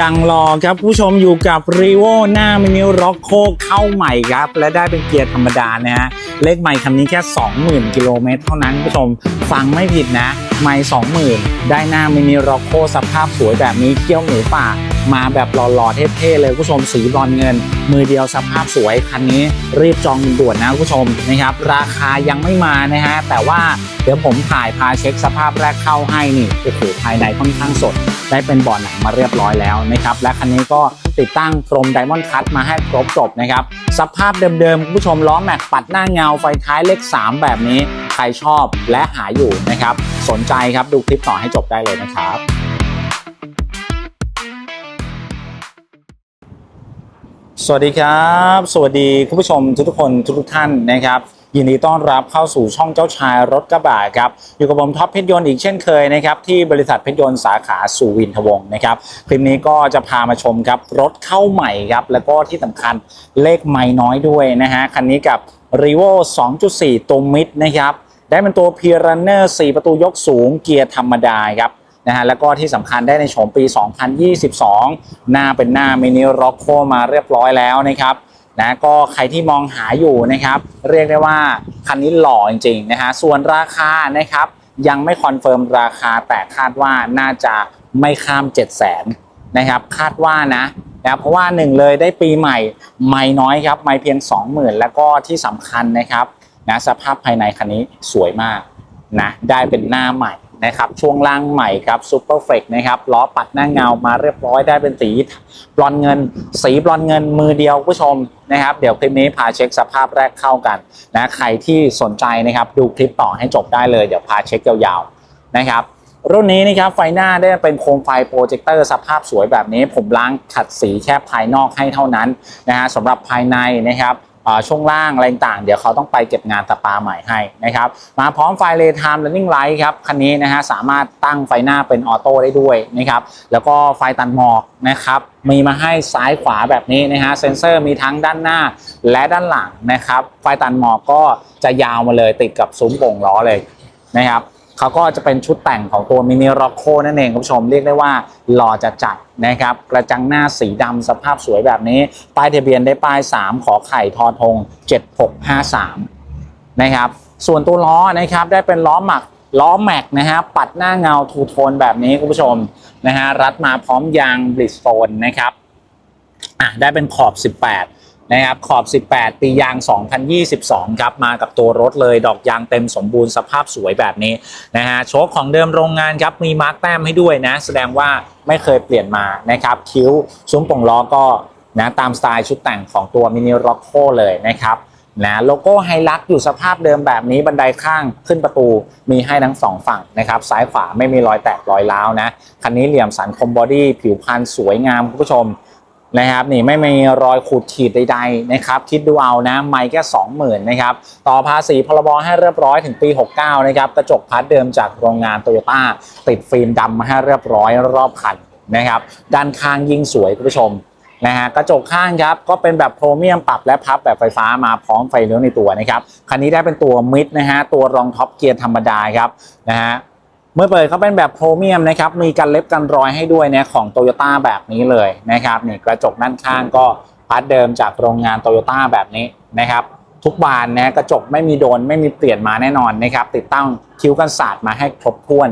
ยังรอครับผู้ชมอยู่กับ r ีโวหน้ามินิร็อกโคเข้าใหม่ครับ และได้เป็นเกียร์ธรรมดานะฮะเลขใหม่คันนี้แค่ 20,000 กิโลเมตรเท่านั้นผู้ชมฟังไม่ผิดนะไม่20,000 ได้หน้ามินิร็อกโคสภาพสวยแบบนี้เกี้ยวหมูป่ามาแบบหล่อๆเท่ๆเลยผู้ชมสีบอนเงิน มือเดียวสภาพสวยคันนี้รีบจองด่วนนะผู้ชมนะครับ ราคายังไม่มานะฮะแต่ว่าเดี๋ยวผมถ่ายพาเช็คสภาพแรกเข้าให้นี่โอ้โหภายในค่อนข้างสด ได้เป็นเบาะหนังมาเรียบร้อยแล้วนะครับและคันนี้ก็ติดตั้งกรมไดมอนด์คัตมาให้ครบจบนะครับสภาพเดิมๆคุณผู้ชมล้อแม็กปัดหน้าเงาไฟท้ายเลข 3 แบบนี้ ใครชอบและหาอยู่นะครับสนใจครับดูคลิปต่อให้จบได้เลยนะครับสวัสดีครับ สวัสดีคุณผู้ชมทุกๆคนทุกๆท่านนะครับ ยินดีต้อนรับเข้าสู่ช่องเจ้าชายรถกระบะครับอยู่กับผมท็อปเพชรยนต์อีกเช่นเคยนะครับที่บริษัทเพชรยนต์สาขาสุวินทวงศ์นะครับคลิปนี้ก็จะพามาชมครับรถเข้าใหม่ครับแล้วก็ที่สำคัญเลขไม่น้อยด้วยนะฮะคันนี้กับ r e v o 2.4 ตัวมิดนะครับได้เป็นตัว p i r a n n e r 4ประตูยกสูงเกียร์ธรรมดาครับนะฮะแล้วก็ที่สำคัญได้ในโฉมปี 2022 หน้าเป็นหน้ามินิร็อกโคมาเรียบร้อยแล้วนะครับ นะก็ใครที่มองหาอยู่นะครับ เรียกได้ว่าคันนี้หล่อจริงๆนะฮะส่วนราคานะครับ ยังไม่คอนเฟิร์มราคาแต่คาดว่าน่าจะไม่ข้าม 7 0 0 0 0นนะครับ คาดว่านะนะเพราะว่าหนึ่งเลยได้ปีใหม่ไม่น้อยครับ ไม่เพียง 20,000 แล้วก็ที่สำคัญนะครับนะสภาพภายในคันนี้สวยมากนะได้เป็นหน้าใหม่ นะครับช่วงล่างใหม่ครับซูเปอร์เฟกนะครับล้อปัดหน้าเงามาเรียบร้อยได้เป็นสีบลอนเงิน สีบลอนเงินมือเดียวผู้ชมนะครับเดี๋ยวคลิปนี้พาเช็คสภาพแรกเข้ากันนะใครที่สนใจนะครับดูคลิปต่อให้จบได้เลยเดี๋ยวพาเช็คยาวๆนะครับรุ่นนี้นะครับไฟหน้าได้เป็นโคมไฟโปรเจคเตอร์สภาพสวยแบบนี้ ผมล้างขัดสีแค่ภายนอกให้เท่านั้นนะฮะสำหรับภายในนะครับ ช่วงล่างอะไรต่างเดี๋ยวเขาต้องไปเก็บงานตะปาใหม่ให้นะครับ มาพร้อมไฟเลย์ไทม์ running light ครับคันนี้นะฮะสามารถตั้งไฟหน้าเป็นออโต้ได้ด้วยนะครับ แล้วก็ไฟตัดหมอกนะครับมีมาให้ซ้ายขวาแบบนี้นะฮะเซ็นเซอร์มีทั้งด้านหน้าและด้านหลังนะครับ ไฟตัดหมอกก็จะยาวมาเลยติดกับซุ้มโป่งล้อเลยนะครับ เขาก็จะเป็นชุดแต่งของตัวมินิร็อกโคนั่นเองคุณผู้ชมเรียกได้ว่าหล่อจัดจัดนะครับกระจังหน้าสีดำสภาพสวยแบบนี้ ป้ายทะเบียนได้ป้าย 3 ขอไข่ทอทง 7653 นะครับ ส่วนตัวล้อนะครับได้เป็นล้อหมักล้อแม็กนะฮะปัดหน้าเงาทูโทนแบบนี้คุณผู้ชมนะฮะรัดมาพร้อมยางบริสโตนนะครับอะได้เป็นขอบ 18 นะครับขอบ 18 ปียาง 2022 ครับ มากับตัวรถเลย ดอกยางเต็มสมบูรณ์สภาพสวยแบบนี้นะฮะ โชคของเดิมโรงงานครับ มีมาร์กแต้มให้ด้วยนะ แสดงว่าไม่เคยเปลี่ยนมานะครับ คิ้วซุ้มป่งล้อก็นะตามสไตล์ชุดแต่งของตัวมินิร็อกโคเลยนะครับนะโลโก้ไฮลักอยู่สภาพเดิมแบบนี้บันไดข้างขึ้นประตูมีให้ทั้งสองฝั่งนะครับ ซ้ายขวาไม่มีรอยแตกรอยร้าวนะ คันนี้เหลี่ยมสันคมบอดี้ผิวพรรณสวยงามคุณผู้ชม นะครับนี่ไม่มีรอยขูดขีดใดๆนะครับคิดดูเอานะไม่แค่20,000นะครับต่อภาษีพรบให้เรียบร้อยถึงปี 69นะครับกระจกพัดเดิมจากโรงงานโตโยต้าติดฟิล์มดำมาให้เรียบร้อยรอบคันนะครับด้านข้างยิ่งสวยคุณผู้ชมนะฮะกระจกข้างครับก็เป็นแบบโครเมียมปรับและพับแบบไฟฟ้ามาพร้อมไฟเลี้ยวในตัวนะครับคันนี้ได้เป็นตัวมิดนะฮะตัวรองท็อปเกียร์ธรรมดาครับนะฮะ เมื่อเปิดเขาเป็นแบบโครเมียมนะครับ มีกันเล็บกันรอยให้ด้วยนะของโตโยต้าแบบนี้เลยนะครับนี่กระจกด้านข้างก็พัดเดิมจากโรงงานโตโยต้าแบบนี้นะครับ ทุกบานนะกระจกไม่มีโดนไม่มีเปลี่ยนมาแน่นอนนะครับ ติดตั้งคิ้วกันศาสตร์มาให้ครบถ้วน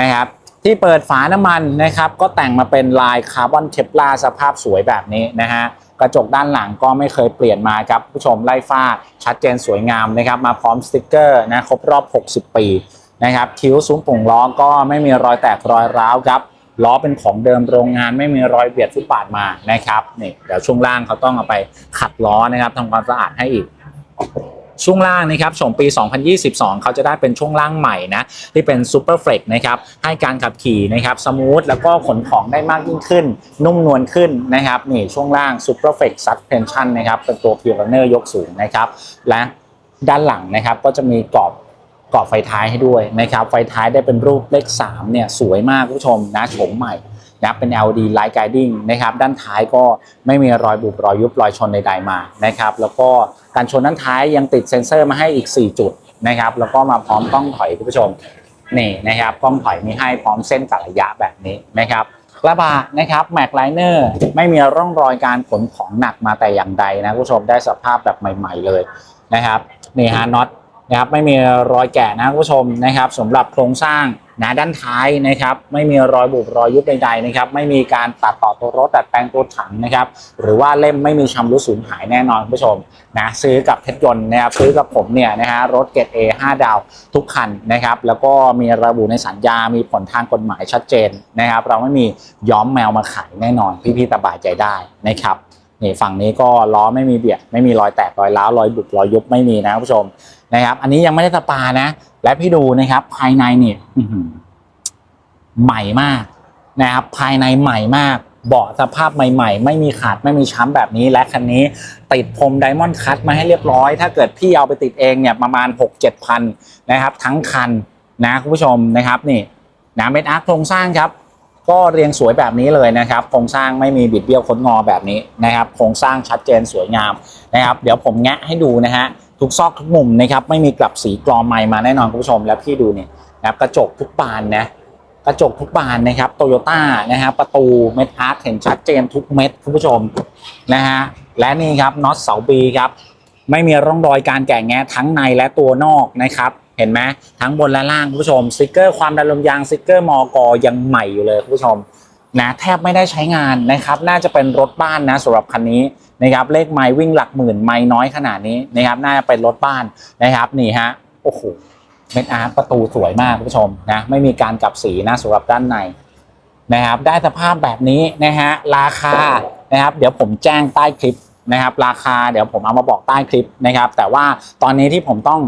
นะครับ ที่เปิดฝาน้ำมันนะครับ ก็แต่งมาเป็นลายคาร์บอนเคปลาสภาพสวยแบบนี้นะฮะกระจกด้านหลังก็ไม่เคยเปลี่ยนมาครับผู้ชมไล่ฟ้าชัดเจนสวยงามนะครับ มาพร้อมสติกเกอร์นะครบรอบ 60 ปี นะครับคิ้วซุ้มปุ่งล้อก็ไม่มีรอยแตกรอยร้าวครับล้อเป็นของเดิมโรงงานไม่มีรอยเบียดฟุตบาทมานะครับนี่เดี๋ยวช่วงล่างเขาต้องเอาไปขัดล้อนะครับทำความสะอาดให้อีกช่วงล่างนะครับชมปี 2022 เขาจะได้เป็นช่วงล่างใหม่นะที่เป็น Super f l e x นะครับให้การขับขี่นะครับสมูทแล้วก็ขนของได้มากยิ่งขึ้น นุ่มนวลขึ้นนะครับนี่ช่วงล่าง Super f l e x Suspension นนะครับเป็นตัว p i r a n n e r ยกสูงนะครับและด้านหลังนะครับก็จะมีกรอบ กรอบไฟท้ายให้ด้วยนะครับไฟท้ายได้เป็นรูปเลข3เนี่ยสวยมากคุณผู้ชมนะโฉมใหม่นะเป็น LED Light Guiding นะครับด้านท้ายก็ไม่มีรอยบุบรอยยุบรอยชนใดๆมานะครับแล้วก็การชนด้านท้ายยังติดเซ็นเซอร์มาให้อีก 4 จุดนะครับแล้วก็มาพร้อมกล้องถอยคุณผู้ชมนี่นะครับกล้องถอยมีให้พร้อมเส้นกัดระยะแบบนี้นะครับกระบะนะครับแม็กไลเนอร์ไม่มีร่องรอยการขนของหนักมาแต่อย่างใดนะคุณผู้ชมได้สภาพแบบใหม่ ๆเลยนะครับนี่ฮะน็อต นะครับไม่มีรอยแกะนะคุณผู้ชมนะครับสำหรับโครงสร้างนาด้านท้ายนะครับ ไม่มีรอยบุบรอยยุบใดๆนะครับ ไม่มีการตัดต่อตัวรถตัดแปลงตัวถังนะครับ หรือว่าเล่มไม่มีชำรุดสูญหายแน่นอนคุณผู้ชมนะซื้อกับเพชรยนต์นะครับซื้อกับผมเนี่ยนะฮะรถเกรด A 5 ดาวทุกคันนะครับ แล้วก็มีระบุในสัญญา มีผลทางกฎหมายชัดเจนนะครับ เราไม่มีย้อมแมวมาขายแน่นอน พี่ๆสบายใจได้นะครับนี่ฝั่งนี้ก็ล้อไม่มีเบียดไม่มีรอยแตกรอยร้าวรอยบุบรอยยุบไม่มีนะคุณผู้ชม นะครับ อันนี้ยังไม่ได้สปานะ และพี่ดูนะครับ ภายในนี่อื้อหือใหม่มากนะครับ ภายในใหม่มากเบาะสภาพใหม่ ๆ ไม่มีขาดไม่มีช้ำแบบนี้และคันนี้ติดพรมไดมอนด์คัตมาให้เรียบร้อย ถ้าเกิดพี่เอาไปติดเองเนี่ยประมาณ 6-7พันนะครับ ทั้งคันนะคุณผู้ชมนะครับนี่นะเม็ดอาร์คโครงสร้างครับ ก็เรียงสวยแบบนี้เลยนะครับโครงสร้างไม่มีบิดเบี้ยวค้นงอแบบนี้นะครับโครงสร้างชัดเจนสวยงามนะครับ เดี๋ยวผมแงะให้ดูนะฮะ ทุกซอกทุกมุมนะครับไม่มีกลับสีกรอไม้มาแน่นอนคุณผู้ชม แล้วพี่ดูเนี่ยนะครับกระจกทุกบานนะกระจกทุกบานนะครับโตโยต้านะฮะประตูเม็ดอาร์คเห็นชัดเจนทุกเม็ดคุณผู้ชมนะฮะและนี่ครับน็อตเสาบีครับไม่มีร่องรอยการแก่แงะทั้งในและตัวนอกนะครับเห็นไหมทั้งบนและล่างคุณผู้ชมสติกเกอร์ความดันลมยางสติกเกอร์มอกยังใหม่อยู่เลยคุณผู้ชม นะแทบไม่ได้ใช้งานนะครับ น่าจะเป็นรถบ้านนะสำหรับคันนี้นะครับเลขไมล์วิ่งหลักหมื่นไมล์น้อยขนาดนี้นะครับ น่าจะเป็นรถบ้านนะครับนี่ฮะโอ้โหเม็ดอาร์ตประตูสวยมากคุณผู้ชมนะไม่มีการกลับสีนะสำหรับด้านในนะครับ ได้สภาพแบบนี้นะฮะราคานะครับ เดี๋ยวผมแจ้งใต้คลิปนะครับ ราคาเดี๋ยวผมเอามาบอกใต้คลิปนะครับ แต่ว่าตอนนี้ที่ผมต้อง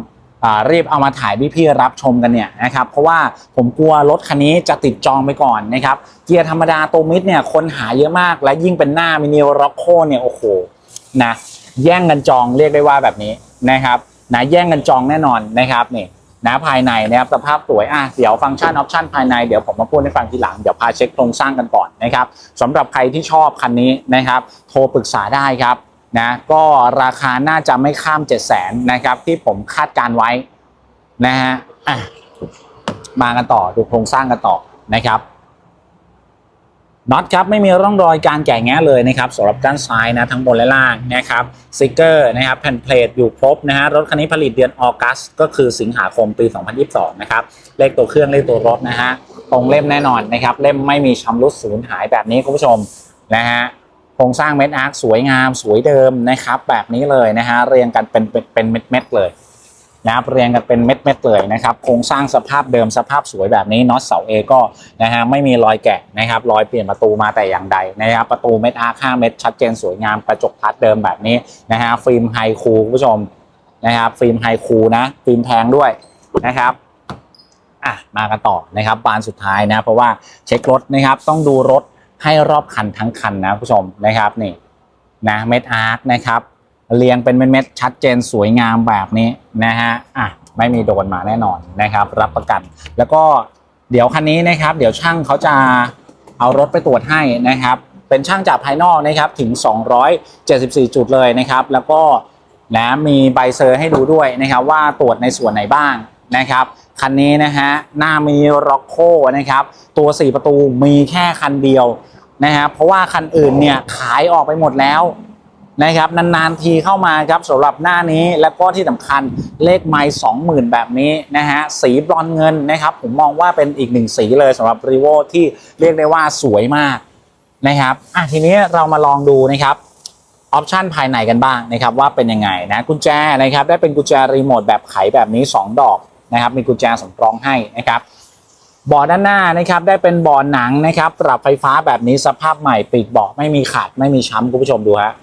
รีบเอามาถ่ายพี่ๆรับชมกันเนี่ยนะครับเพราะว่าผมกลัวรถคันนี้จะติดจองไปก่อนนะครับเกียร์ธรรมดาตัวมิดเนี่ยคนหาเยอะมากและยิ่งเป็นหน้ามินิร็อกโคเนี่ยโอ้โหนะแย่งกันจองเรียกได้ว่าแบบนี้นะครับนะแย่งกันจองแน่นอนนะครับนี่นะภายในนะครับสภาพสวยอะเดี๋ยวฟังก์ชันออปชันภายในเดี๋ยวผมมาพูดให้ฟังทีหลังเดี๋ยวพาเช็คโครงสร้างกันก่อนนะครับสำหรับใครที่ชอบคันนี้นะครับ โทรปรึกษาได้ครับ นะก็ราคาน่าจะไม่ข้าม 7 0 0 0 0นนะครับที่ผมคาดการไว้นะฮะมากันต่อดูโครงสร้างกันต่อนะครับน็อตครับไม่มีร่องรอยการแก่แงะเลยนะครับสำหรับด้านซ้ายนะทั้งบนและล่างนะครับสติกเกอร์นะครับแผ่นเพลทอยู่ครบนะฮะรถคันนี้ผลิตเดือนออกัสก็คือสิงหาคมปี 2022 นะครับเลขตัวเครื่องเลขตัวรถนะฮะตรงเล่มแน่นอนนะครับเล่มไม่มีชำรุดสูญหายแบบนี้คุณผู้ชมนะฮะ โครงสร้างเม็ดอาร์คสวยงามสวยเดิมนะครับ แบบนี้เลยนะฮะเรียงกันเป็นเป็นเป็นเม็ดเม็ดๆเลยนะครับเรียงกันเป็นเม็ดเม็ดๆเลยนะครับโครงสร้างสภาพเดิมสภาพสวยแบบนี้น็อตเสาเอก็นะฮะไม่มีรอยแกะนะครับรอยเปลี่ยนประตูมาแต่อย่างใดนะครับประตูเม็ดอาร์ข้าเม็ดชัดเจนสวยงามกระจกพัดเดิมแบบนี้นะฮะฟิล์มไฮคูลคุณผู้ชมนะครับฟิล์มไฮคูลนะฟิล์มแพงด้วยนะครับอะมากันต่อนะครับบานสุดท้ายนะเพราะว่าเช็ครถนะครับต้องดูรถ ให้รอบคันทั้งคันนะคุณผู้ชมนะครับนี่นะเม็ดอาร์คนะครับเรียงเป็นเม็ดๆชัดเจนสวยงามแบบนี้นะฮะอะไม่มีโดนมาแน่นอนนะครับ รับประกัน แล้วก็เดี๋ยวคันนี้นะครับ เดี๋ยวช่างเขาจะเอารถไปตรวจให้นะครับ เป็นช่างจากภายนอกนะครับถึง 274 จุดเลยนะครับ แล้วก็นะมีใบเซอร์ให้ดูด้วยนะครับ ว่าตรวจในส่วนไหนบ้างนะครับคันนี้นะฮะหน้ามีร็อกโคนะครับ ตัว 4 ประตูมีแค่คันเดียว นะครับเพราะว่าคันอื่นเนี่ยขายออกไปหมดแล้วนะครับนานๆทีเข้ามาครับสำหรับหน้านี้แล้วก็ที่สำคัญเลขไม้สองหมื่นแบบนี้นะฮะสีบรอนเงินนะครับ ผมมองว่าเป็นอีกหนึ่งสีเลยสำหรับรีโวที่เรียกได้ว่าสวยมากนะครับอะทีนี้เรามาลองดูนะครับออปชันภายในกันบ้างนะครับว่าเป็นยังไงนะกุญแจนะครับได้เป็นกุญแจรีโมทแบบไขแบบนี้ 2 ดอกนะครับมีกุญแจสำรองให้นะครับ บาะด้านหน้านะครับได้เป็นเบาะหนังนะครับ ปรับไฟฟ้าแบบนี้สภาพใหม่ปีกเบาะไม่มีขาดไม่มีช้ำคุณผู้ชมดูฮะ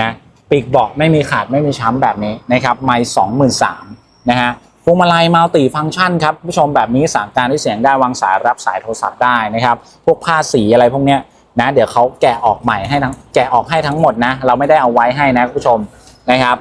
นะปีกเบาะไม่มีขาดไม่มีช้ำแบบนี้นะครับไม่สองหมื่นสามนะฮะพวงมาลัยมัลติฟังก์ชันครับคุณผู้ชมแบบนี้สั่งการด้วยเสียงได้วางสายรับสายโทรศัพท์ได้นะครับ พวกผ้าสีอะไรพวกเนี้ยนะเดี๋ยวเขาแกะออกใหม่ให้ทั้งแกะออกให้ทั้งหมดนะ เราไม่ได้เอาไว้ให้นะคุณผู้ชมนะครับ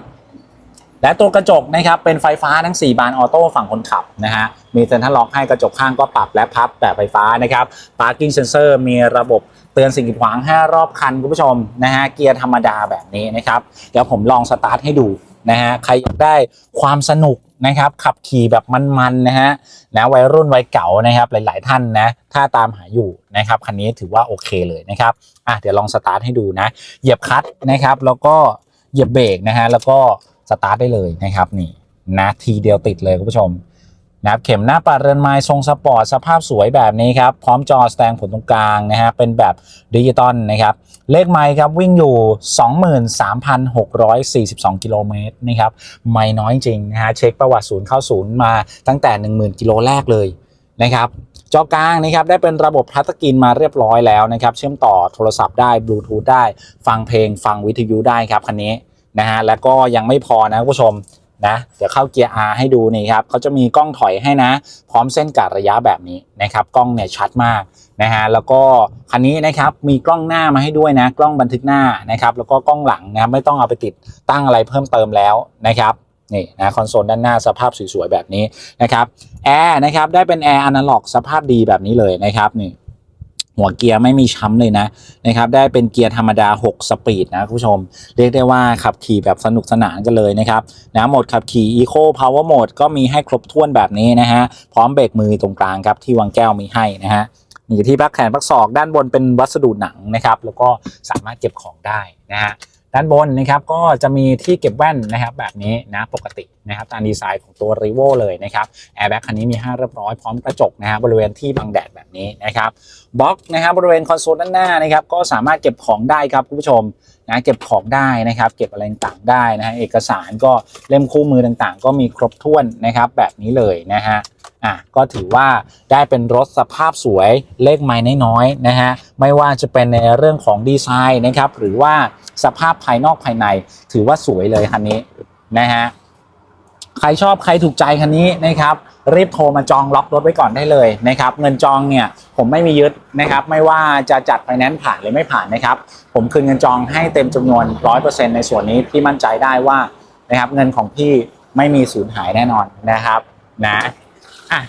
และตัวกระจกนะครับเป็นไฟฟ้าทั้ง 4 บานออโต้ฝั่งคนขับนะฮะมีเซ็นทรัลล็อกให้กระจกข้างก็ปรับและพับแบบไฟฟ้านะครับ Parking Sensor มีระบบเตือนสิ่งกีดขวางให้รอบคันคุณผู้ชมนะฮะเกียร์ธรรมดาแบบนี้นะครับเดี๋ยวผมลองสตาร์ทให้ดูนะฮะใครอยากได้ความสนุกนะครับขับขี่แบบมันๆนะฮะนะวัยรุ่นวัยเก่านะครับหลาย ๆ ท่านนะถ้าตามหาอยู่นะครับคันนี้ถือว่าโอเคเลยนะครับอะเดี๋ยวลองสตาร์ทให้ดูนะ เหยียบคลัตช์นะครับแล้วก็เหยียบเบรกนะฮะแล้วก็ สตาร์ทได้เลยนะครับนี่นะทีเดียวติดเลยคุณผู้ชมนะครับเข็มหน้าปัดเรือนไม้ทรงสปอร์ตสภาพสวยแบบนี้ครับ พร้อมจอแสดงผลตรงกลางนะฮะเป็นแบบดิจิตอลนะครับ เลขไมค์ครับวิ่งอยู่ 23,642 กิโลเมตรนะครับ ไม่น้อยจริงนะฮะเช็คประวัติศูนย์เข้าศูนย์มาตั้งแต่ 10,000 กิโลแรกเลยนะครับจอกลางนะครับได้เป็นระบบทัชสกรีนมาเรียบร้อยแล้วนะครับ เชื่อมต่อโทรศัพท์ได้บลูทูธได้ ฟังเพลงฟังวิทยุได้ครับคันนี้ นะฮะแล้วก็ยังไม่พอนะผู้ชมนะเดี๋ยวเข้าเกียร์ R ให้ดูนี่ครับเขาจะมีกล้องถอยให้นะ พร้อมเส้นกัดระยะแบบนี้นะครับกล้องเนี่ยชัดมากนะฮะแล้วก็คันนี้นะครับมีกล้องหน้ามาให้ด้วยนะกล้องบันทึกหน้านะครับแล้วก็กล้องหลังนะครับไม่ต้องเอาไปติดตั้งอะไรเพิ่มเติมแล้วนะครับนี่นะคอนโซลด้านหน้าสภาพสวยๆแบบนี้นะครับแอร์นะครับได้เป็นแอร์อนาล็อกสภาพดีแบบนี้เลยนะครับนี่ หัวเกียร์ไม่มีช้ำเลยนะนะครับได้เป็นเกียร์ธรรมดา 6 สปีดนะคุณผู้ชม เรียกได้ว่าขับขี่แบบสนุกสนานกันเลยนะครับนะโหมดขับขี่ Eco Power Mode ก็มีให้ครบถ้วนแบบนี้นะฮะพร้อมเบรกมือตรงกลางครับที่วางแก้วมีให้นะฮะมีที่พักแขนพักศอกด้านบนเป็นวัสดุหนังนะครับแล้วก็สามารถเก็บของได้นะฮะ ด้านบนนะครับก็จะมีที่เก็บแว่นนะครับแบบนี้นะปกตินะครับตามดีไซน์ของตัว r ีโวเลยนะครับแอร์แบ็กคันนี้มีให้เรียบร้อยพร้อมกระจกนะฮะบริเวณที่บังแดดแบบนี้นะครับบล็อกนะครับบริเวณคอนโซลด้านหน้านะครับก็สามารถเก็บของได้ครับคุณผู้ชม นะเก็บของได้นะครับ เก็บอะไรต่างได้นะฮะเอกสารก็เล่มคู่มือต่างๆ ก็มีครบถ้วนนะครับ แบบนี้เลยนะฮะอะก็ถือว่าได้เป็นรถสภาพสวยเลขไม้น้อยๆนะฮะไม่ว่าจะเป็นในเรื่องของดีไซน์นะครับ หรือว่าสภาพภายนอกภายใน ถือว่าสวยเลยคันนี้นะฮะใครชอบใครถูกใจคันนี้นะครับ รีบโทรมาจองล็อกรถไว้ก่อนได้เลยนะครับ เงินจองเนี่ยผมไม่มียึดนะครับ ไม่ว่าจะจัดไฟแนนซ์ผ่านหรือไม่ผ่านนะครับ ผมคืนเงินจองให้เต็มจำนวน 100%ในส่วนนี้ที่มั่นใจได้ว่านะครับ เงินของพี่ไม่มีสูญหายแน่นอนนะครับ นะอะ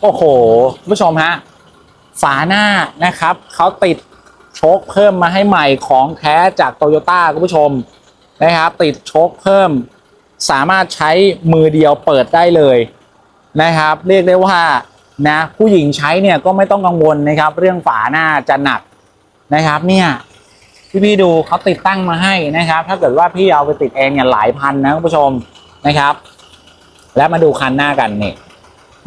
โอ้โหผู้ชมฮะฝาหน้านะครับเขาติดโชคเพิ่มมาให้ใหม่ของแท้จากโตโยต้าคุณผู้ชมนะครับ ติดโชคเพิ่ม สามารถใช้มือเดียวเปิดได้เลย นะครับ เรียกได้ว่านะผู้หญิงใช้เนี่ยก็ไม่ต้องกังวลนะครับ เรื่องฝาหน้าจะหนักนะครับ เนี่ยพี่พี่ดูเขาติดตั้งมาให้นะครับ ถ้าเกิดว่าพี่เอาไปติดเองเนี่ยหลายพันนะคุณผู้ชมนะครับ และมาดูคันหน้ากันนี่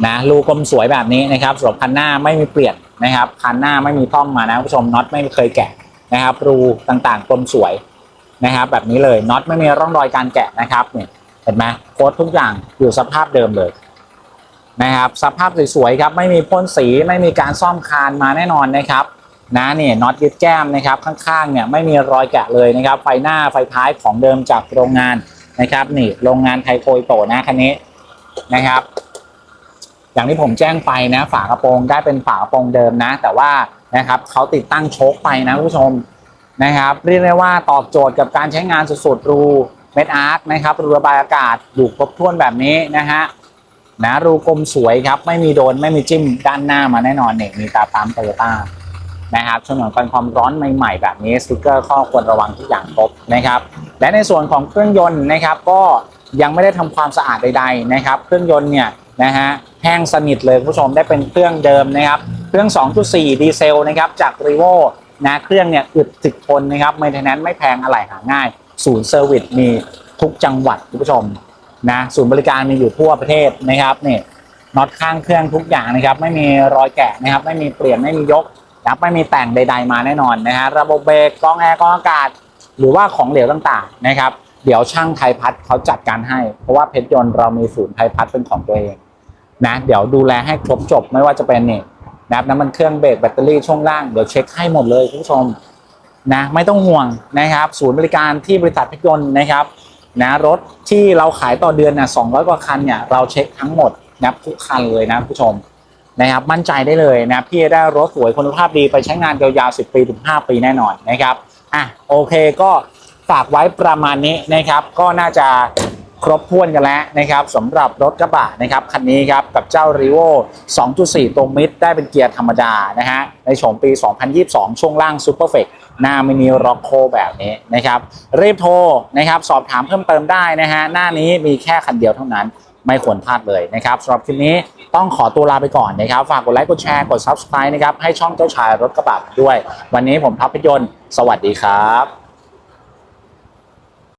นะรูกลมสวยแบบนี้นะครับสำหรับคันหน้าไม่มีเปลี่ยนนะครับคันหน้าไม่มีต้อมมานะคุณผู้ชมน็อตไม่เคยแกะนะครับ รูต่างๆกลมสวยนะครับ แบบนี้เลยน็อตไม่มีร่องรอยการแกะนะครับเนี่ยเห็นไหมโค้ดทุกอย่างอยู่สภาพเดิมเลย นะครับสภาพสวยๆครับไม่มีพ่นสีไม่มีการซ่อมคานมาแน่นอนนะครับนะเนี่ยน็อตยึดแก้มนะครับข้างๆเนี่ยไม่มีรอยแกะเลยนะครับ ไฟหน้าไฟท้ายของเดิมจากโรงงานนะครับนี่โรงงานไทโคยโตนะคันนี้นะครับ อย่างที่ผมแจ้งไปนะ ฝากระโปรงได้เป็นฝากระโปรงเดิมนะ แต่ว่านะครับเขาติดตั้งโชคไปนะคุณผู้ชมนะครับ เรียกได้ว่าตอบโจทย์กับการใช้งานสุดๆรูเม็ดอาร์คนะครับรูระบายอากาศอยู่ครบถ้วนแบบนี้นะฮะ นะรูกลมสวยครับไม่มีโดนไม่มีจิ้มด้านหน้ามาแน่นอนเนี่ยมีตาตามโตโยต้านะครับฉนวนกันความร้อนใหม่ ๆ แบบนี้สติกเกอร์ข้อควรระวังทุกอย่างครบนะครับ และในส่วนของเครื่องยนต์นะครับก็ยังไม่ได้ทำความสะอาดใดๆนะครับ เครื่องยนต์เนี่ยนะฮะแห้งสนิทเลยคุณผู้ชมได้เป็นเครื่องเดิมนะครับ เครื่อง 2.4 ดีเซลนะครับจากรีโวนะเครื่องเนี่ยอึดติดทนนะครับไม่ทนนั้นไม่แพงอะไรหาง่าย ศูนย์เซอร์วิสมีทุกจังหวัดคุณผู้ชม นะศูนย์บริการมีอยู่ทั่วประเทศนะครับนี่น็อตข้างเครื่องทุกอย่างนะครับ ไม่มีรอยแกะนะครับ ไม่มีเปลี่ยนไม่มียกนะครับไม่มีแต่งใด ๆ มาแน่นอนนะฮะระบบเบรกกล้องแอร์กล้องอากาศ หรือว่าของเหลวต่างๆนะครับ เดี๋ยวช่างไทยพัฒน์เขาจัดการให้ เพราะว่าเพชรยนต์เรามีศูนย์ไทยพัฒน์เป็นของตัวเองนะเดี๋ยวดูแลให้ครบจบไม่ว่าจะเป็นนี่นะครับน้ำมันเครื่องเบรกแบตเตอรี่ช่วงล่างเดี๋ยวเช็คให้หมดเลยคุณผู้ชมนะไม่ต้องห่วงนะครับ ศูนย์บริการที่บริษัทเพชรยนต์นะครับ นะรถที่เราขายต่อเดือนนะ200กว่าคันเนี่ยเราเช็คทั้งหมดนะทุกคันเลยนะผู้ชมนะครับมั่นใจได้เลยนะพี่จะได้รถสวยคุณภาพดีไปใช้งานยาวๆ10 ปีถึง 5 ปีแน่นอนนะครับอะโอเคก็ฝากไว้ประมาณนี้นะครับ ก็น่าจะครบถ้วนกันแล้วนะครับสำหรับรถกระบะนะครับคันนี้ครับกับเจ้า r ีโว2.4ตรงมิดได้เป็นเกียร์ธรรมดานะฮะในโฉมปี 2022 ช่วงล่าง Super f e c หน้ามินิร็อกโคแบบนี้นะครับรีบโทรนะครับสอบถามเพิ่มเติมได้นะฮะหน้านี้มีแค่คันเดียวเท่านั้นไม่ควรพลาดเลยนะครับสำหรับคลิปนี้ต้องขอตัวลาไปก่อนนะครับ ฝากกดไลค์กดแชร์กด subscribe นะครับให้ช่องเจ้าชายรถกระบะด้วย วันนี้ผมพับพยนต์สวัสดีครับ